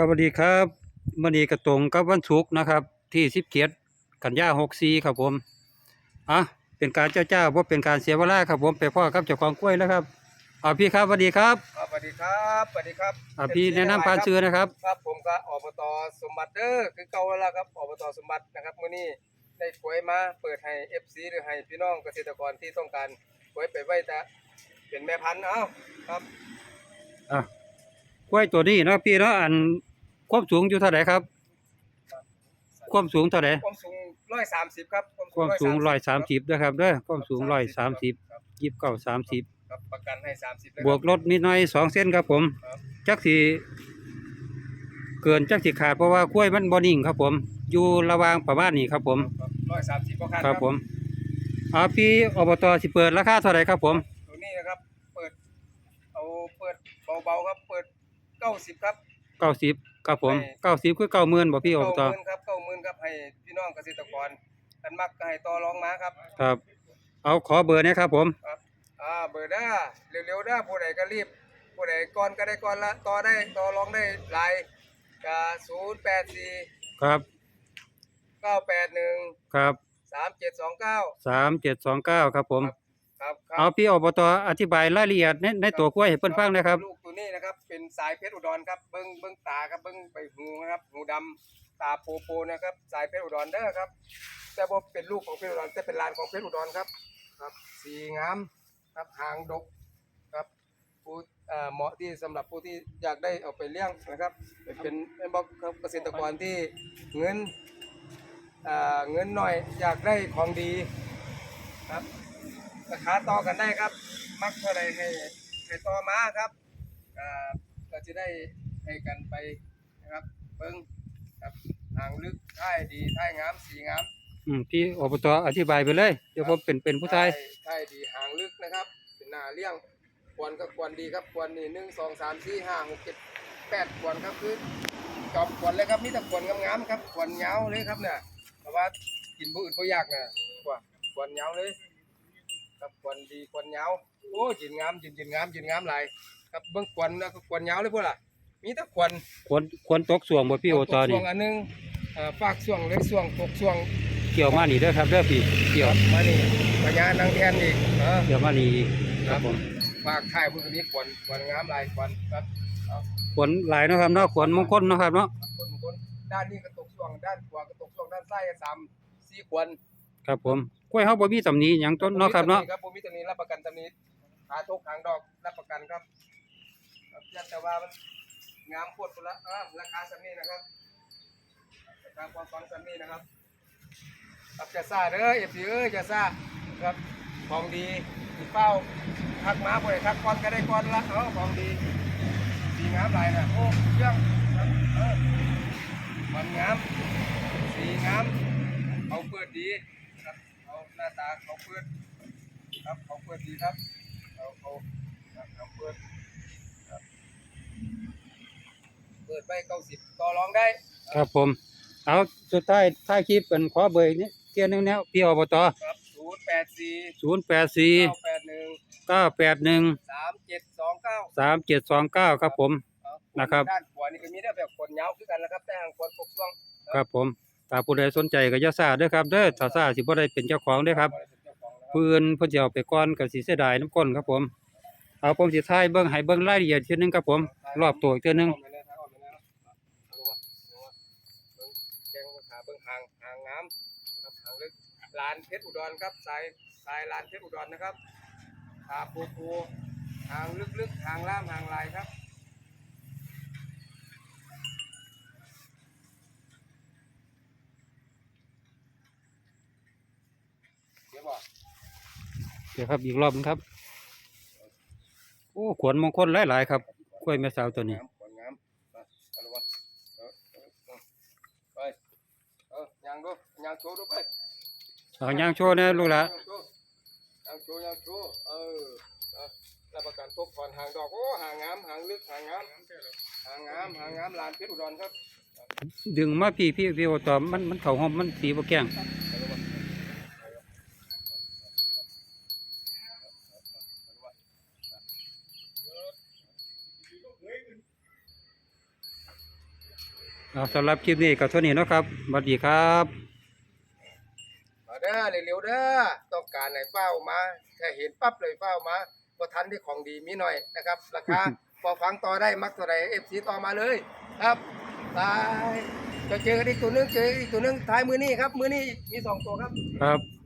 ครับสวัสดีครับวันนี้กระตรงกับวันศุกร์นะครับ ที่สิบเกียรกันยาหกสี่ครับผมอะเป็นการเจ้าเจ้าว่าเป็นการเสียเวลาครับผมไปพ่อครับเจ้าของกล้วยแล้วครับอ่าพี่ครับสวัสดีครับครับสวัสดีครับสวัสดีครับอ่าพี่แนะนำการชื่อนะครับ ครับผมก็อบตสมบัติเด้อคือเก่าแล้วล่ะครับอบตสมบัตินะครับมื้อนี้ได้หวยมาเปิดให้ FC หรือให้พี่น้องเกษตรกรที่ต้องการหวยไปไว้แต่เป็นแม่พันธุ์เอ้าครับอะกล้วยตัวนี้เนาะพี่เนาะอัน ความสูงอยู่เท่าไหร่ครับ ความสูงเท่าไหร่ความสูง130ครับความสูงร้อยสามสิบนะครับเด้อความสูงร้อยสามสิบครับยี่สิบเก้าสามสิบครับประกันให้30เลยบวกลดนิดหน่อยสองเส้นครับผมครับจักสีเกินจักสีขาดเพราะว่ากล้วยมันบอนิ่งครับผม อยู่ระหว่างประมาณนี้ครับผมครับ130บ่คันครับผมอาพี่อบตสิเปิดราคาเท่าไหร่ครับผมตัวนี้นะครับ เปิดเอาเปิดเบาๆครับ เปิด90ครับ เก้าสิบครับผมให้เก้าสิบคือเก้าหมื่นบ่พี่อบตเก้าหมื่นครับเก้าหมื่นครับให้พี่น้องเกษตรกรกันมักก็ให้ต่อรองมาครับ ครับ เอาขอเบอร์เนะครับผมครับอ่าเบอร์ด้าเร็วๆด้าผู้ใดก็รีบผู้ใดก่อนก็ได้ก่อนละต่อได้ต่อรองได้หลายก็ศูนย์แปดสี่ครับเก้าแปดหนึ่งครับสามเจ็ดสองเก้าสามเจ็ดสองเก้าครับผม ครับครัเอาพี่อบตอธิบายรายละเอียดในในตัวกล้วยให้เพิ่นฟังนะครับ ลูกตัวนี้นะครับ เป็นสายเพชรอุดรครับเบิ้งเบิ้งตาครับเบิ้งไปหูนะครับหูดำตาโปโปนะครับ สายเพชรอุดรเด้อครับ แต่บ่เป็นลูกของเพชรอุดรแต่เป็นหลานของเพชรอุดรครับ ครับ สีงามครับหางดกครับผู้เอ่อเหมาะที่สำหรับผู้ที่อยากได้เอาไปเลี้ยงนะครับเป็นเป็นเป็นบอกครับเกษตรกรที่เงินเอ่อเงินหน่อยอยากได้ของดีครับ ราคาต่อกันได้ครับ มักเท่าไรให้ให้ต่อมาครับอ่าก็จะได้ให้กันไปนะครับเบิ้งครับหางลึกท้ายดีท้ายงามสีงามอืมพี่อบตอธิบายไปเลย เดี๋ยวผมเป็นเป็นผู้ชายใช่ดีหางลึกนะครับเป็นหน้าเลี้ยงควรก็ควรดีครับควรนี่หนึ่งสองสามสี่ห้าหกเจ็ดแปดควรครับคือจอบควรเลยครับมีแต่ควรงามๆครับควรเงาเลยครับเนี่ยแต่ว่ากินผู้อื่นผู้ยากเนี่ยกว่าควรเงาเลย ครับควรดีควรเงาโอ้ยินงามยินยินงามยินงามหลายครับเบื้องควรนะก็ควรเงาเลยพวกล่ะมีแต่ควรควรควรตกสวงบ่พี่อบตส่นี่วงอันหนึงเอ่อฝากส่วงเลยส่วงตกส่วงเกี่ยวมานี่เด้อครับเด้อพี่เกี่ยวมานี่ปัญญานางแทนอีกเออ เกี่ยวมานี่ครับผมฝากถ่ายพุทธนิควรควรงามหลายควรครับเอาขนหลายเนาะครับเนาะขนมงคลเนาะครับเนาะควรมงคลด้านนี้ก็ตกช่วงด้านขวาก็ตกช่วงด้านซ้ายก็สามสี่ควรครับผม กล้วยเฮาบ่มีตำหนิหยังต้นเนาะครับเนาะครับผมมีตัวนี้รับประกันตัวนี้หาทุกหางดอกรับประกันครับครับยันแต่ว่ามันงามโคตรพุ่นละอ่าราคาสันนี้นะครับราคาความฟังสันนี้นะครับครับจะซ่าเด้อเอฟซีเอ้ยจะซ่าครับของดีเป้าทักมาบ่ได้ทักก่อนก็ได้ก่อนละเออของดีสีงามหลายนะโอ้เยี่ยมครับเออมันงามสีงามเขาเปิดดีครับ เขาหน้าตาเขาเปิดครับเขาเปิดดีครับเขาเขาครับเขาเปิดครับเปิดไปเก้าสิบต่อรองได้ ครับผม เอาสุดท้ายท้ายคลิปเป็นขอเบอร์อีกนิดเที่ยหนึงแนวพี่อบตครับศูนย์แปดสี่084เก้าแปดหนึ่ง981สามเจ็ดสองเก้า3729ครับผม นะครับ ด้านขวานี่ก็มีได้แบบขนยาวคือกันนะครับแต่ทางขนปกช่วง ครับผม ถ้าผู้ใดสนใจก็อย่าซ่าเด้อครับเด้อถ้าซ่าสิบ่ได้เป็นเจ้าของเด้อครับปืนเพิ่นสิเอาไปก่อนก็สิเสียดายน้ำก้นครับผม เอาผมสิถ่ายเบิ่งให้เบิ่งรายละเอียดเทีนึงครับผม รอบตัวอีกเทื่อนึงแกงขาเบิ่งหางหางงามครับหางลึกลานเพชรอุดรครับสายสายลานเพชรอุดรนะครับขาปูปูหางลึกๆหางล่ามหางลายครับ เดี๋ยวครับอีกรอบหนึงครับ โอ้ขวนมงคลหลายๆครับกล้วยแม่สาวตัวนี้ขวามไปเอาย่างโชว์ดูไปเอาย่างโชว์แน่ลูกละยังโชว์ยังโชว์เออรับประกันทบผ่อนห่างดอกโอ้หางงามห่างลึกห่างงามห่างงามห่างงามลานเพชรอุดรครับ ดึงมาพี่พี่พี่โอตอมมันมันเข้าห้องมันสีบ่แก้ง เเอา สำหรับคลิปนี้ก็เท่านี้เนาะครับสวัสดีครับมาเด้อเร็วๆเด้อต้องการให้เฝ้ามาแค่เห็นปั๊บเลยเฝ้ามาบ่ทันที่ของดีมีหน่อยนะครับราคาพอฟังต่อได้มักตัวใด FC ต่อมาเลยครับตายจะเจอกันอีกตัวหนึงเจออีกตัวหนึงท้ายมือนี้ครับมือนี้มีสองตัวครับครับ